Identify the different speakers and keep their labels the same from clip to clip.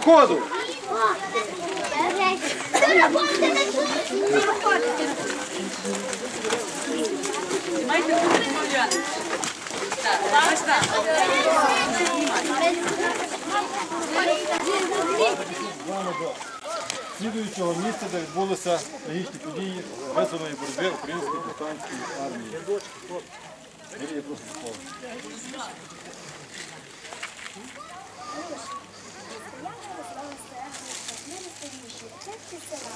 Speaker 1: походу. Слідуючого місця, де відбулися трагічні події визваної боротьби української повстанської армії. Юрій, прошу слово.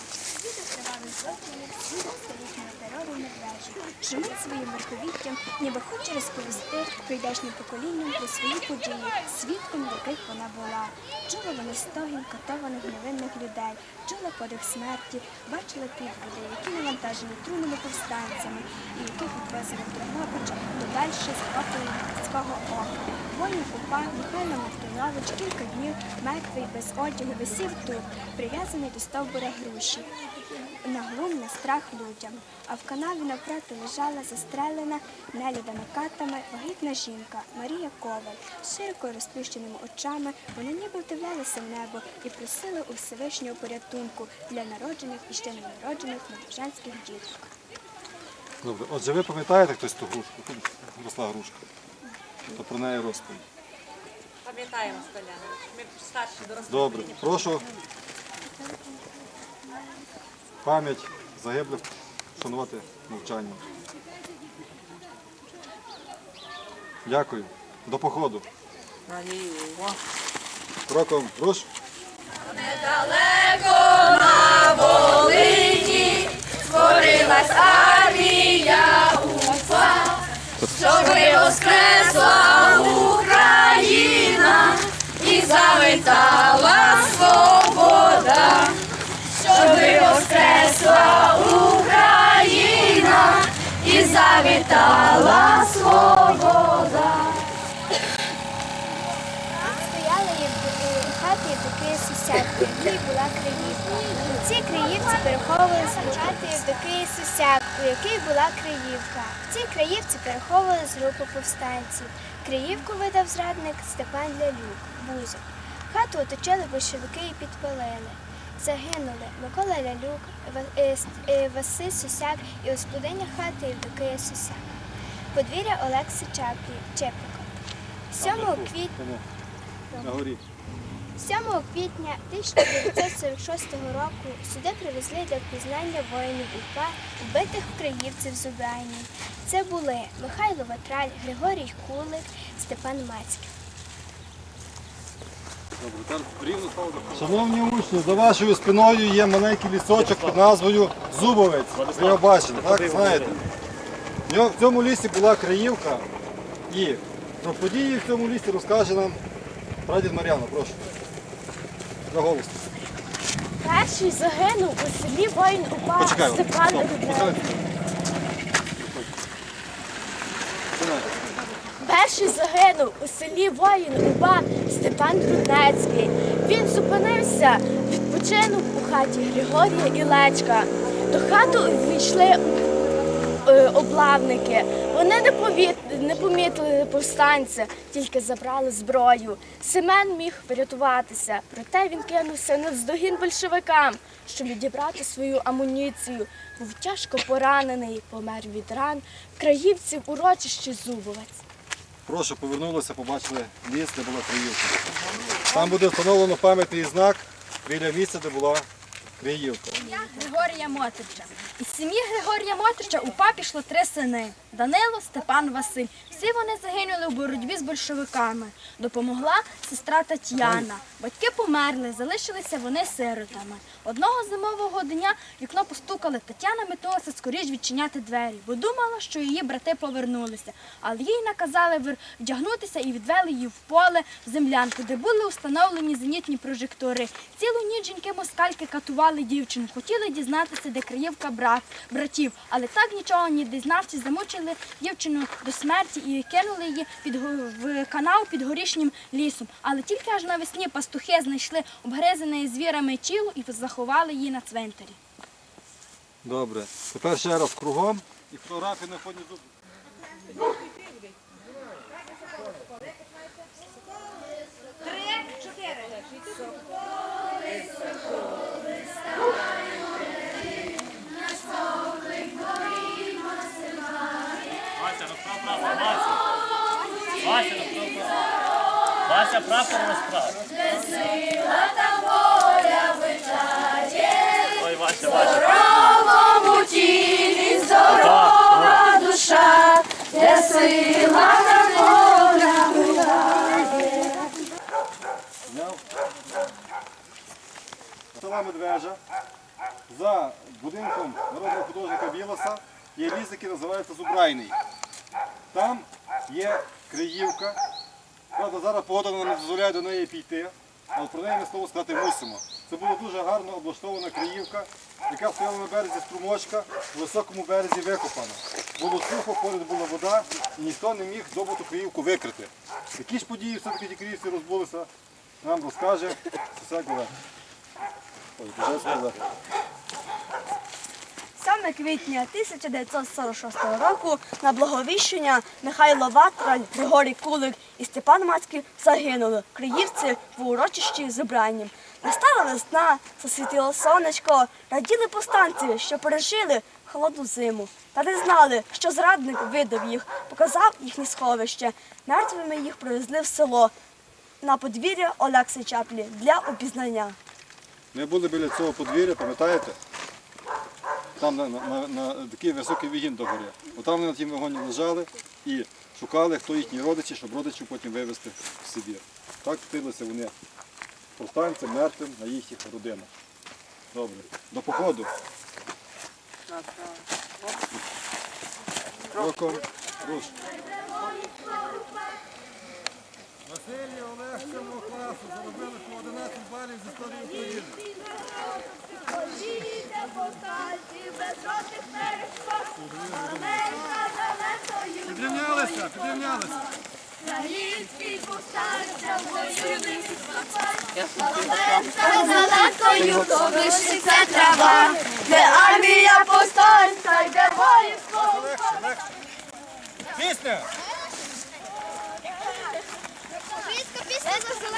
Speaker 2: Шумить своїм верховіттям, ніби хоче розповісти прийдешнім поколінням про свої події, свідком яких вона була. Чула вони стогін катованих невинних людей, чула подих смерті, бачила підводи, які навантажені трунами повстанцями, і яких відвезли в Дрогобича подальше захоплення людського ока. Воїн упа Михайло Мартинович кілька днів мертвий без одягу висів тут, прив'язаний до стовбура груші. На глум, на страх людям. А в канаві навпроти лежала застрелена нелюдами катами вагітна жінка Марія Коваль. З широко розплющеними очами вона ніби вдивлялася в небо і просила у Всевишнього порятунку для народжених і ще ненароджених новожанських діток.
Speaker 1: Добре, отже, ви пам'ятаєте хтось ту грушку? Росла грушка. То про неї розповідь.
Speaker 3: Пам'ятаємо, Столянович. Ми старші дорослі.
Speaker 1: Добре, прошу пам'ять загиблих шанувати мовчанням. Дякую. До походу. Кроком руш.
Speaker 4: Створилась армія УПА, щоби воскресла і завітала свобода, щоби воскресла Україна і завітала свобода.
Speaker 2: Стояли їм хати Євдокії Сусяки, в якій була криївка. У цій криївці переховувалися хати Євдокії Сусяк, у якій була криївка. В цій криївці переховувалась група повстанців. Криївку видав зрадник Степан Лялюк, Бузок. Хату оточили большевики і підпалили. Загинули Микола Лялюк, е, е, Василь Сусяк і господиня хати Євдокия Сусяк. Подвір'я Олекси Чепика. 7 квітня.
Speaker 1: На горі.
Speaker 2: 7 квітня 1946 року сюди привезли для впізнання воїнів УПА, вбитих в Криївці в Це були Михайло Ватраль, Григорій Кулик, Степан Мацький.
Speaker 1: Шановні учні, за вашою спиною є маленький лісочок під назвою Зубовець. Ви його бачите, так? Знаєте? В цьому лісі була краївка і про події в цьому лісі розкаже нам прадід Мар'яна, прошу. За голос.
Speaker 2: Перший загинув у селі воїн УПА
Speaker 1: Почекай.
Speaker 2: Степан
Speaker 1: стоп.
Speaker 2: Перший загинув у селі воїн УПА Степан Руднецький. Він зупинився, відпочинув у хаті Григорія Ілечка. До хату війшли е, облавники. Вони не, повіт... не помітили повстанця, тільки забрали зброю. Семен міг врятуватися, проте він кинувся навздогін большевикам, щоб відібрати свою амуніцію. Був тяжко поранений, помер від ран в краївці в Зубовець.
Speaker 1: Прошу, повернулися, побачили ліс, де була Криївка. Там буде встановлено пам'ятний знак біля місця, де була Криївка.
Speaker 5: Григорія Мотрича. Із сім'ї Григорія Мотрича у папі йшло три сини Данило, Степан, Василь. Всі вони загинули у боротьбі з большевиками. Допомогла сестра Тетяна. Батьки померли, залишилися вони сиротами. Одного зимового дня вікно постукали. Тетяна метнулася скоріш відчиняти двері, бо думала, що її брати повернулися. Але їй наказали вдягнутися і відвели її в поле в землянку, де були установлені зенітні прожектори. Цілу ніч жінки москальки катували дівчину, хотіли дізнатися, де Криївка брат, братів, але так нічого не дізнавшись, замучили дівчину до смерті і кинули її під в канал під горішнім лісом. Але тільки аж навесні пастухи знайшли обгризане звірами тіло і заховали її на цвинтарі.
Speaker 1: Добре. Тепер ще раз кругом і фотографії на фоні зуб.
Speaker 3: Три,
Speaker 6: розправ. Ой, Вася, Вася.
Speaker 4: Здоровому тілі здорова душа, де сила та воля
Speaker 1: Зняв. Села Медвежа. За будинком народного художника Білоса є ліс, який називається Зубрайний. Там є Криївка. Правда, зараз погода нам не дозволяє до неї піти, але про неї ми слово сказати мусимо. Це була дуже гарно облаштована Криївка, яка стояла на березі струмочка, у високому березі викопана. Було сухо, поряд була вода, і ніхто не міг добуту Криївку викрити. Які ж події все-таки ті Криївці розбулися, нам розкаже Олег. Ой, Божеський Олег.
Speaker 2: 7 квітня 1946 року на Благовіщення Михайло Ватраль, Григорій Кулик і Степан Мацький загинули. Криївці в урочищі зібранням. Настала весна, засвітило сонечко, раділи повстанці, що пережили холодну зиму. Та не знали, що зрадник видав їх, показав їхнє сховище. Мертвими їх привезли в село на подвір'я Олекси Чаплі для опізнання.
Speaker 1: Ми були біля цього подвір'я, пам'ятаєте? Там на, на, на, такий високий вигін до гори. Отам вони на тім вагоні лежали і шукали, хто їхні родичі, щоб родичів потім вивезти в Сибір. Так втилися вони повстанцям, мертвим на їхніх родинах. Добре. До походу. Кроком. Руш. Василій Олег 7 класу заробили по 11 балів з історії України. Підрівнялися, підрівнялися.
Speaker 4: Зеленкою колишиться трава, де армія повстанця, йде воїнство.
Speaker 1: Пісня!
Speaker 7: Українська пісня за зеленкою давай.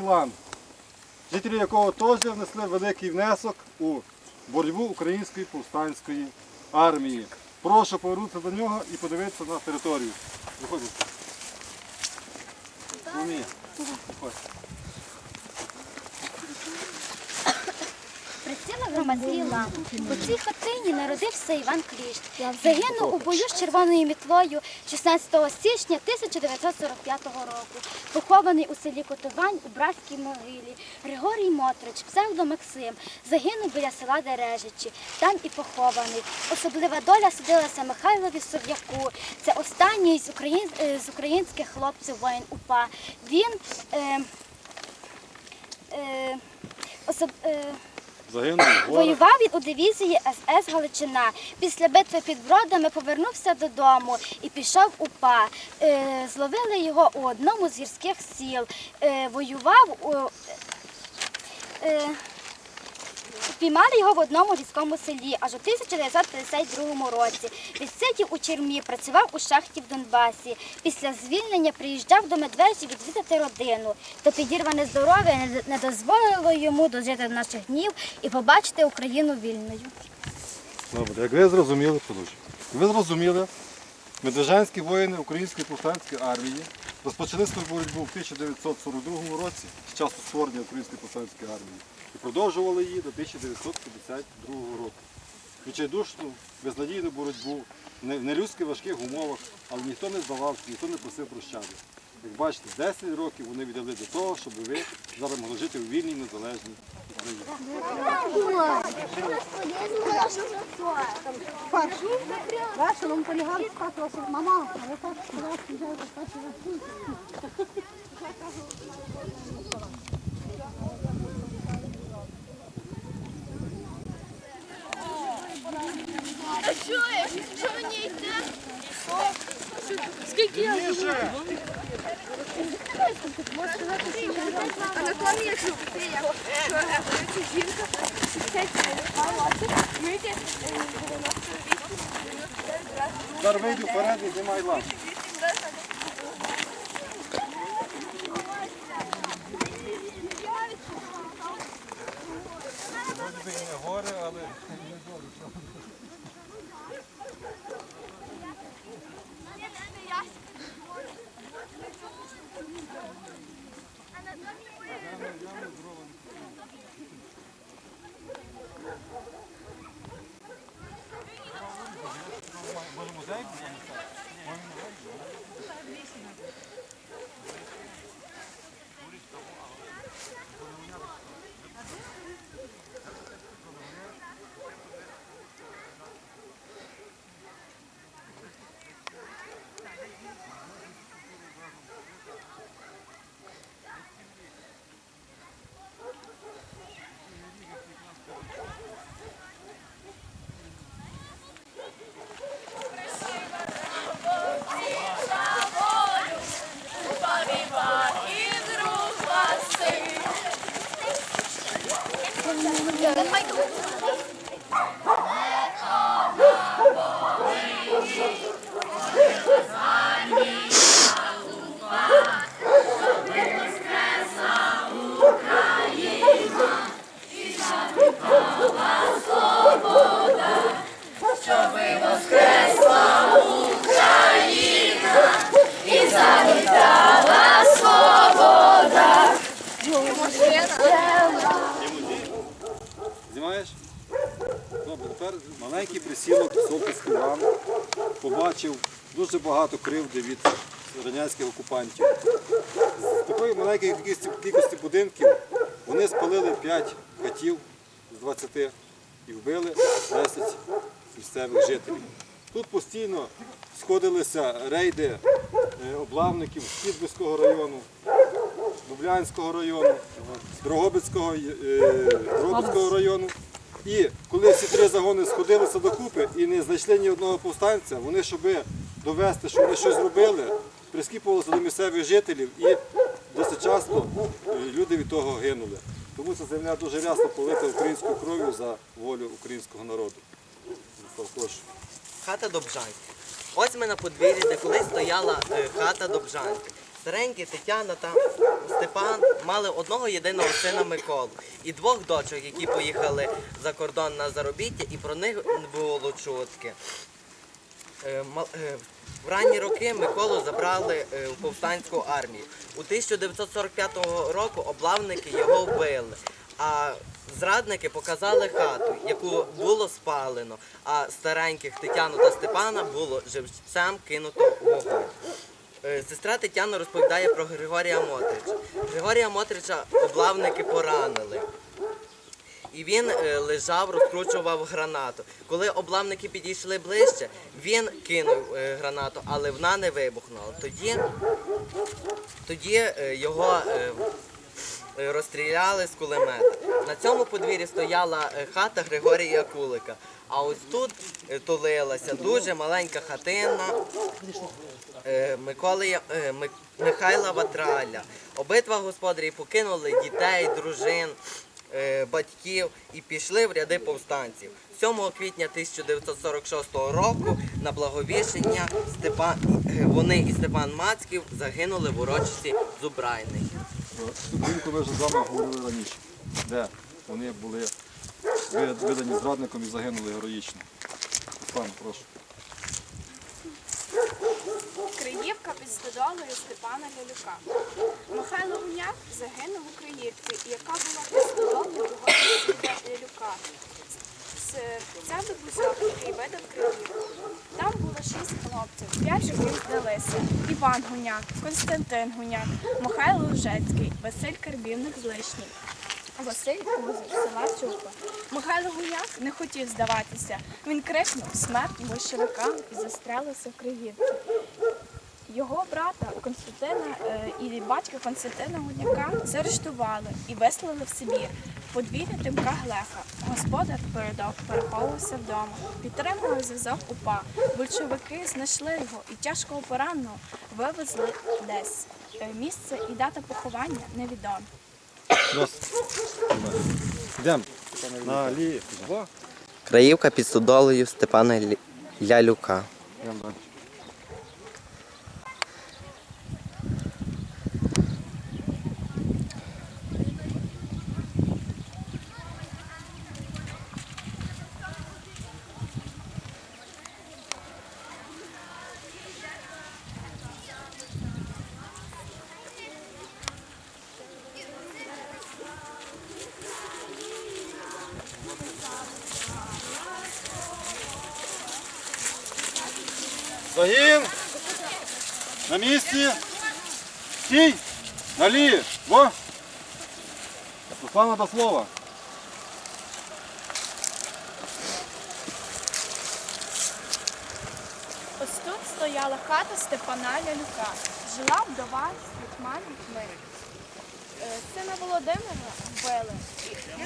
Speaker 1: лан, жителі якого теж внесли великий внесок у боротьбу української повстанської армії. Прошу повернутися до нього і подивитися на територію. Виходьте. Ні,
Speaker 8: лам. У цій хатині народився Іван Кліщ. Загинув у бою з червоною мітлою 16 січня 1945 року. Похований у селі Котовань у братській могилі. Григорій Мотрич, псевдо Максим, загинув біля села Дережичі. Там і похований. Особлива доля судилася Михайлові Сов'яку. Це останній з, україн... е, з українських хлопців воїн УПА. Він е... Е... Особ... Е...
Speaker 1: Загинув.
Speaker 8: Воював він у дивізії СС Галичина. Після битви під Бродами повернувся додому і пішов у ПА. Е, зловили його у одному з гірських сіл. Е, воював у. Е, Піймали його в одному гірському селі аж у 1952 році. Відсидів у чермі, працював у шахті в Донбасі. Після звільнення приїжджав до Медвежі відвідати родину. То підірване здоров'я не- дозволило йому дожити до наших днів і побачити Україну вільною.
Speaker 1: Добре, як ви зрозуміли. Ви зрозуміли, медвежанські воїни Української повстанської армії розпочали свою боротьбу в 1942 році з часу створення Української повстанської армії і продовжували її до 1952 року. Відчайдушну, безнадійну боротьбу в не- в важких умовах, але ніхто не здавався, ніхто не просив прощати. Як бачите, 10 років вони віддали до того, щоб ви зараз могли жити у вільній, незалежній
Speaker 9: Весело мені йде? Скільки я але так сказати, що вже перший раз.
Speaker 1: Зараз вийду вперед і знімай лак. Побачив дуже багато кривди від радянських окупантів. З такої маленької кількості, будинків вони спалили 5 хатів з 20 і вбили 10 місцевих жителів. Тут постійно сходилися рейди е, облавників з Кізбурського району, Дублянського району, Дрогобицького, е, Дрогобицького району. І коли всі три загони сходилися докупи і не знайшли ні одного повстанця, вони, щоб довести, що вони щось зробили, прискіпувалися до місцевих жителів і досить часто е, люди від того гинули. Тому ця земля дуже рясно полита українською кров'ю за волю українського народу.
Speaker 10: Хата Добжанська. Ось ми на подвір'ї, де колись стояла е, хата Добжанська. Старенькі Тетяна та Степан мали одного єдиного сина Миколу і двох дочок, які поїхали за кордон на заробіття, і про них було чутки. Е, е, В ранні роки Миколу забрали е, в повстанську армію. У 1945 року облавники його вбили, а зрадники показали хату, яку було спалено, а стареньких Тетяну та Степана було живцем кинуто в вогонь. Е, Сестра Тетяна розповідає про Григорія Мотрича. Григорія Мотрича облавники поранили. І він е, лежав, розкручував гранату. Коли облавники підійшли ближче, він кинув е, гранату, але вона не вибухнула. Тоді, тоді його розстріляли з кулемета. На цьому подвір'ї стояла е, хата Григорія Кулика. А ось тут е, тулилася дуже маленька хатина е, Миколи, е, Михайла Ватраля. Обидва господарі покинули дітей, дружин, е, батьків і пішли в ряди повстанців. 7 квітня 1946 року на благовіщення Степан, е, вони і Степан Мацьків загинули в урочисті Зубрайних.
Speaker 1: Цю будинку ми вже з вами говорили раніше, де вони були видані зрадником і загинули героїчно. Пан, прошу.
Speaker 7: Криївка під стодолою Степана Лялюка. Михайло Гуняк загинув у Криївці, яка була під стодолою його Лялюка. Це вибузок, який видав Криївку. Хлопців, п'ять жуків здалися. Іван Гуняк, Константин Гуняк, Михайло Лужецький, Василь Карбівник з Лишній. Василь Кузик, села Чупа. Михайло Гуяк не хотів здаватися. Він крикнув смерть большевикам і застрелився в Криївці. Його брата Константина е, і батька Константина Гуняка заарештували і вислали в Сибір. Подвір'я Тимка Глеха. Господар передав переховувався вдома. Підтримував зв'язок УПА. Большевики знайшли його і тяжкого пораненого вивезли десь. Е, Місце і дата поховання невідомі.
Speaker 1: Йдемо. Наліво.
Speaker 10: Краївка під стодолою Степана Лялюка.
Speaker 1: На місці! Стій! Наліво! Руслана до слова.
Speaker 7: Ось тут стояла хата Степана Лялюка. Жила вдова з дітьми дітьми. Е, Сина Володимира вбили.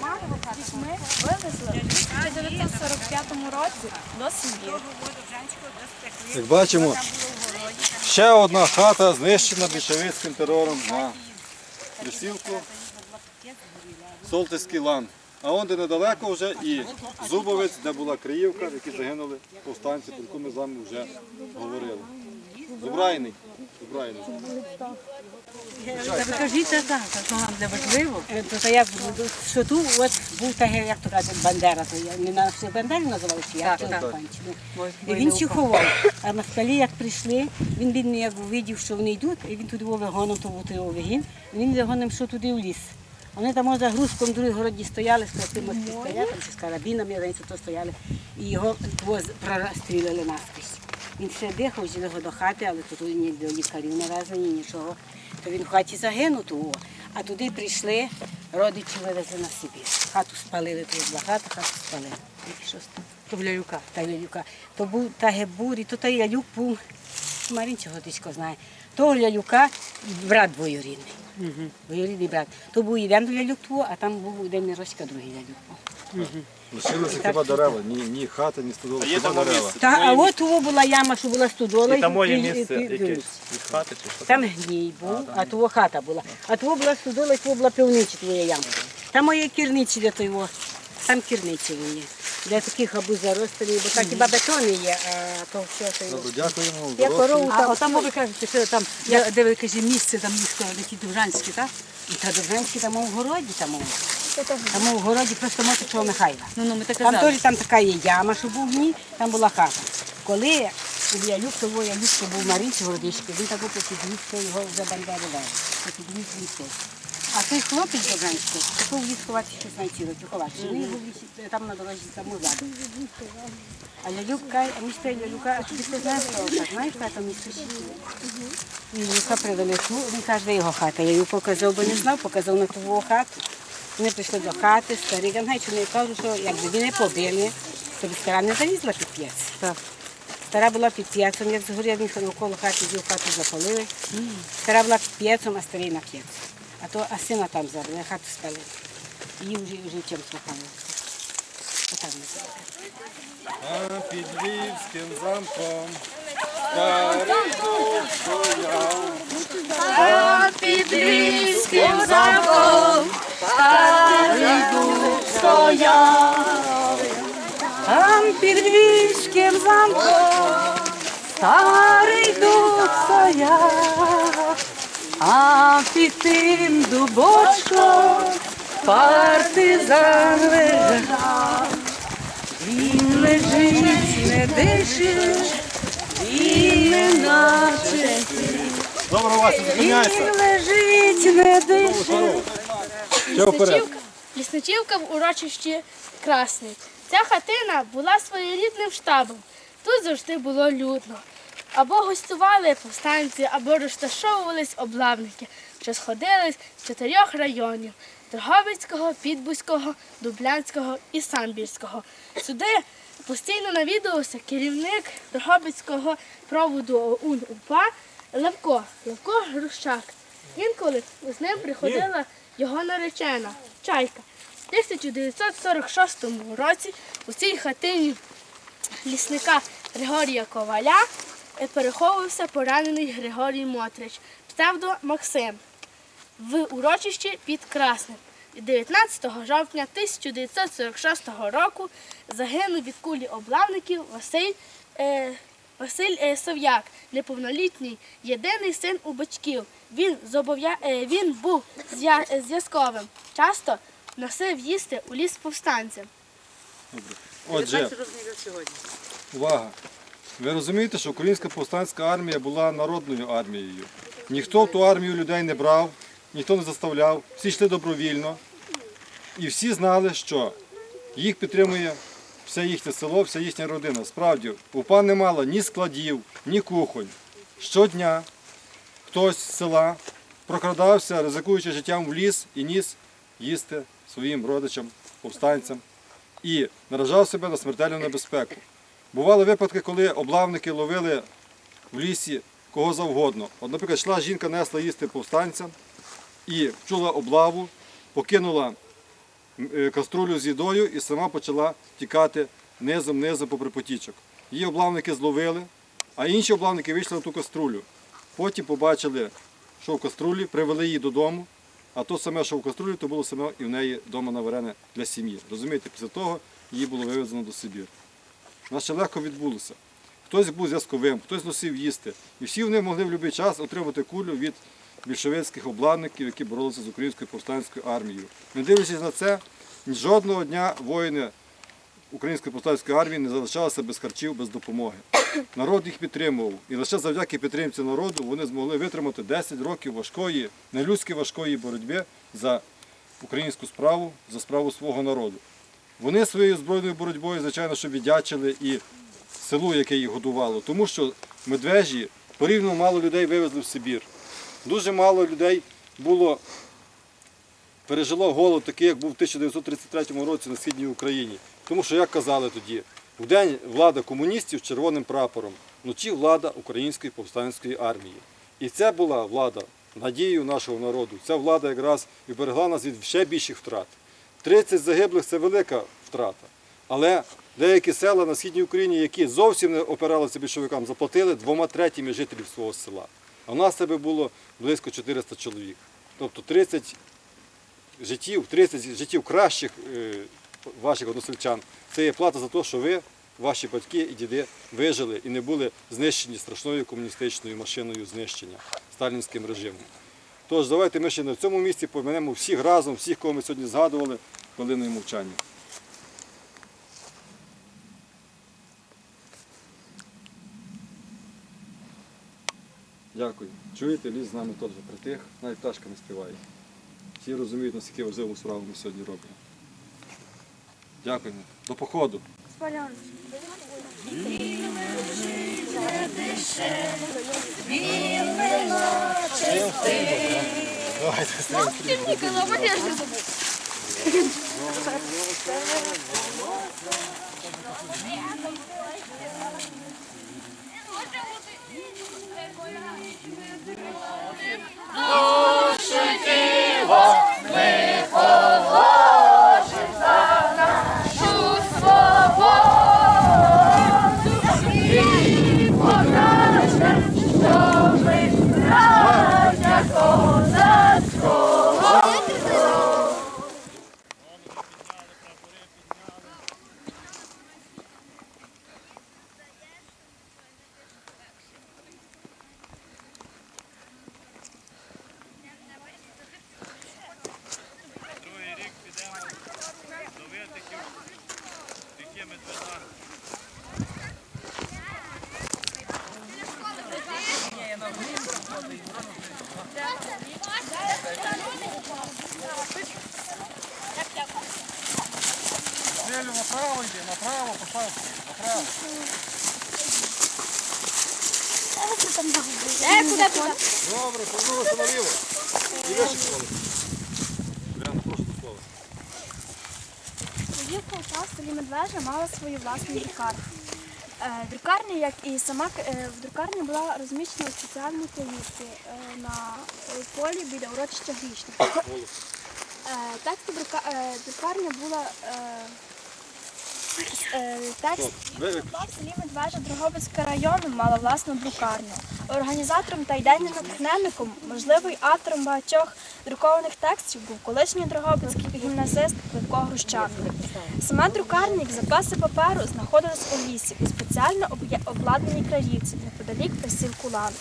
Speaker 7: Маму з дітьми вивезли в 1945 році до Сибіру.
Speaker 1: Як бачимо, ще одна хата знищена більшовицьким терором на присілку Солтиський лан. А он де недалеко вже і Зубовець, де була Криївка, в якій загинули повстанці, про яку ми з вами вже говорили. Зубрайний. Зубрайний.
Speaker 9: Розкажіть так, так, що нам не важливо. То як що тут от був таке, як то кажуть, Бандера, то я не на Бандері називався, як то панчину. І він чиховав. А на столі, як прийшли, він він як увидів, що вони йдуть, і він туди вигоном, то був вигін, і він вигоном, що туди в ліс. Вони там за грузком в другій городі стояли з такими пістолетом чи з карабінами, я то стояли, і його воз прострілили наскрізь. Він ще дихав, взяли його до хати, але тут ні до лікарів не везли, нічого. То він в хаті загинув того. А туди прийшли, родичі вивезли на Сибір. Хату спалили, тут була хата, хату спалили. І що? То в лялюка. Та лялюка. То був та гебурі, то та лялюк був, Марин чого дичко знає. Того лялюка брат двоюрідний. Двоюрідний брат. То був один лялюк твого, а там був один Мироська, другий лялюк. був.
Speaker 1: Лишилися хіба дерева, ні, ні хати, ні стодоли, хіба дерева.
Speaker 9: Та, а от того була яма, що була студола.
Speaker 6: І там моє
Speaker 9: і-
Speaker 6: місце
Speaker 9: і-
Speaker 6: якесь від хати чи що?
Speaker 9: Там гній був, а того хата була. А того була студола, і того була пивнича твоя яма. Там моє кірничі де того. Там кірничі є. Для таких або заростені, бо так хіба бетони є, а то все то
Speaker 1: Добре, дякуємо.
Speaker 9: Я корову
Speaker 4: А там ви кажете, що там, де, де ви кажете, місце там місто, такі Довжанські, так?
Speaker 9: І та Довжанські там у городі, там, у- там у городі просто моточого Михайла.
Speaker 4: Ну, ну, ми так
Speaker 9: Там
Speaker 4: казали.
Speaker 9: теж там така є яма, що був в ній, там була хата. Коли я того я був Маринці Городишки, він так що його вже бандери дали. А той хлопець Довжанський, пішов ліс ховати 16 років ховати. Він був в там на дорозі там ззаду. А Лялюк каже, а місто Лялюка, а ти знаєш, що так, знаєш, яка там місто? Лялюка привели ту, він каже, де його хата. Я їй показав, бо не знав, показав на ту хату. Вони прийшли до хати, старі гангайчу не кажуть, що якби не побили, то б стара не залізла під п'єц. Стара була під п'єцом, як згорів, він навколо хати, зів хату запалили. Стара була під п'єцом, а старий на п'єц. А то а сина там забрали, хату спалили. Її вже, вже чим слухали. Отак ми зробили.
Speaker 1: А під Львівським замком старий дух стояв.
Speaker 11: Під Львівським замком старий дух стояв.
Speaker 4: Там під Львівським замком старий дух стояв, А під тим дубочком партизан лежав. Він лежить, не дише, і не наче
Speaker 1: Добре, Вася,
Speaker 4: він лежить, не дише.
Speaker 1: Ще вперед.
Speaker 7: Лісничівка в урочищі Красний. Ця хатина була своєрідним штабом. Тут завжди було людно. Або гостювали повстанці, або розташовувались облавники.
Speaker 11: що сходились з чотирьох районів Дрогобицького, Підбузького, Дублянського і Самбірського. Сюди постійно навідувався керівник Дрогобицького проводу ОУН УПА Левко, Левко Грущак. Інколи з ним приходила його наречена Чайка. В 1946 році у цій хатині лісника Григорія Коваля переховувався поранений Григорій Мотрич, псевдо Максим, в урочищі під Красним. 19 жовтня 1946 року загинув від кулі облавників Василь, е, Василь е, Сов'як, неповнолітній, єдиний син у батьків. Він, зобов'я... е, він був е, зв'язковим. Часто носив їсти у ліс повстанцям.
Speaker 1: Отже, увага. Ви розумієте, що Українська повстанська армія була народною армією. Ніхто в ту армію людей не брав, ніхто не заставляв, всі йшли добровільно. І всі знали, що їх підтримує все їхнє село, вся їхня родина. Справді, УПА не мала ні складів, ні кухонь. Щодня хтось з села прокрадався, ризикуючи життям в ліс і ніс їсти своїм родичам, повстанцям і наражав себе на смертельну небезпеку. Бували випадки, коли облавники ловили в лісі кого завгодно. От, наприклад, йшла жінка, несла їсти повстанцям і чула облаву, покинула е, каструлю з їдою і сама почала тікати низом-низом по припотічок. Її облавники зловили, а інші облавники вийшли на ту каструлю. Потім побачили, що в каструлі, привели її додому, а то саме, що в каструлі, то було саме і в неї вдома наварене для сім'ї. Розумієте, після того її було вивезено до Сибіру. Наше легко відбулося. Хтось був зв'язковим, хтось носив їсти. І всі вони могли в будь-який час отримати кулю від більшовицьких обладників, які боролися з українською повстанською армією. Не дивлячись на це, жодного дня воїни української повстанської армії не залишалися без харчів, без допомоги. Народ їх підтримував. І лише завдяки підтримці народу вони змогли витримати 10 років важкої, нелюдськи важкої боротьби за українську справу, за справу свого народу. Вони своєю збройною боротьбою, звичайно, що віддячили і селу, яке їх годувало, тому що медвежі порівняно мало людей вивезли в Сибір. Дуже мало людей було, пережило голод такий, як був в 1933 році на східній Україні. Тому що, як казали тоді, вдень влада комуністів червоним прапором, вночі влада української повстанської армії. І це була влада надією нашого народу. Ця влада якраз і берегла нас від ще більших втрат. 30 загиблих це велика втрата. Але деякі села на східній Україні, які зовсім не опиралися більшовикам, заплатили двома третіми жителів свого села. А в нас тебе було близько 400 чоловік. Тобто 30 життів, 30 життів кращих е, ваших односельчан. Це є плата за те, що ви, ваші батьки і діди вижили і не були знищені страшною комуністичною машиною знищення сталінським режимом. Тож давайте ми ще на цьому місці поминемо всіх разом, всіх, кого ми сьогодні згадували, хвилиною мовчання. Дякую. Чуєте, ліс з нами теж притих, навіть пташка не співає. Всі розуміють, наскільки важливу справу ми сьогодні робимо. Дякуємо. До походу.
Speaker 6: Другий
Speaker 1: Добре, повернулося наліво.
Speaker 7: Будівка УПА в селі Медвежа мала свою власну друкарню. Е, Друкарня, як і сама е, в друкарні була розміщена у спеціальній на е, полі біля урочища Грішня. Е, Текст друка- друкарня була текст УПА в селі Медвежа Дрогобицького району мала власну друкарню. Організатором та ідейним натхненником, можливо, й автором багатьох друкованих текстів був колишній дрогобицький гімназист Левко Грущанко. Сама друкарня, як запаси паперу, знаходилась у лісі у спеціально обладнаній краївці неподалік присілку Лан.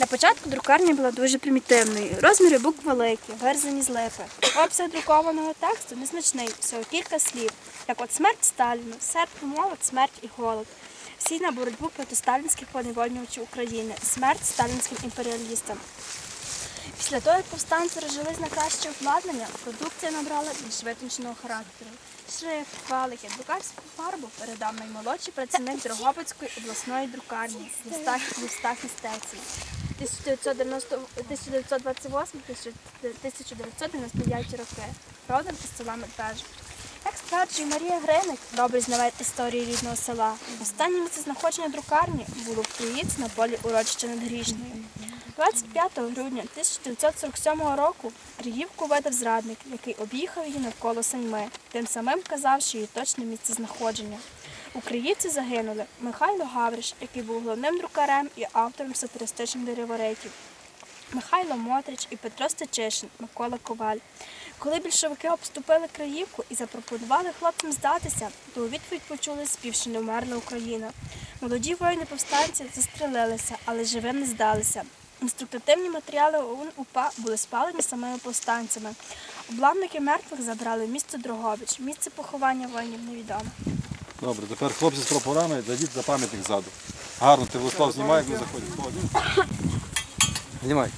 Speaker 7: На початку друкарня була дуже примітивною. Розміри букв великі, вирізані з липи. Обсяг друкованого тексту незначний, всього кілька слів, як от смерть Сталіну, серп молод, смерть і голод. Всі на боротьбу проти сталінських поневольнювачів України, смерть сталінським імперіалістам. Після того, як повстанці розжились на краще обладнання, продукція набрала більш витонченого характеру. Шрифт, валики, друкарську фарбу передав наймолодший працівник Дрогобицької обласної друкарні Євстах Євстах Істецій. 1928-1999 роки. Родом із села Медвежа. Як стверджує Марія Гриник, добрий знавець історії рідного села. Останнє місцезнаходження друкарні було в Криїці на полі урочища над Грішнею. 25 грудня 1947 року Рігівку видав зрадник, який об'їхав її навколо саньми, тим самим казавши її точне місце знаходження. У Криївці загинули Михайло Гавриш, який був головним друкарем і автором сатиристичних дереворетів. Михайло Мотрич і Петро Стечишин, Микола Коваль. Коли більшовики обступили Краївку і запропонували хлопцям здатися, то у відповідь почули спів, що не вмерла Україна. Молоді воїни повстанці застрелилися, але живим не здалися. Інструктативні матеріали ОУН УПА були спалені самими повстанцями. Обладники мертвих забрали в місто Дрогобич. Місце поховання воїнів невідоме.
Speaker 1: Добре, тепер хлопці з прапорами, зайдіть за пам'ятник ззаду. Гарно, ти Владислав знімай, як ви заходите. Знімай.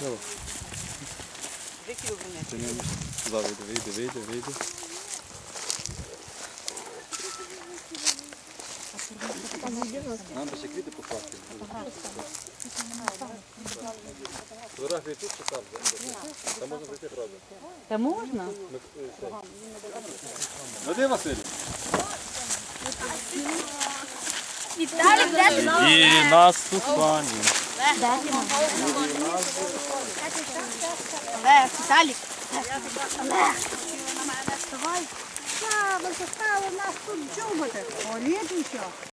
Speaker 1: Давай. Вийди, вийди, вийди, вийди. Нам би ще квіти покласти. Фотографії тут чи там? Там можна зайти правда.
Speaker 3: Та можна?
Speaker 1: Ну де Василь?
Speaker 7: Віталік, де?
Speaker 6: І наступання.
Speaker 11: Олег, Віталік.
Speaker 4: Давай. Я, ви заставили нас тут джубати. Що?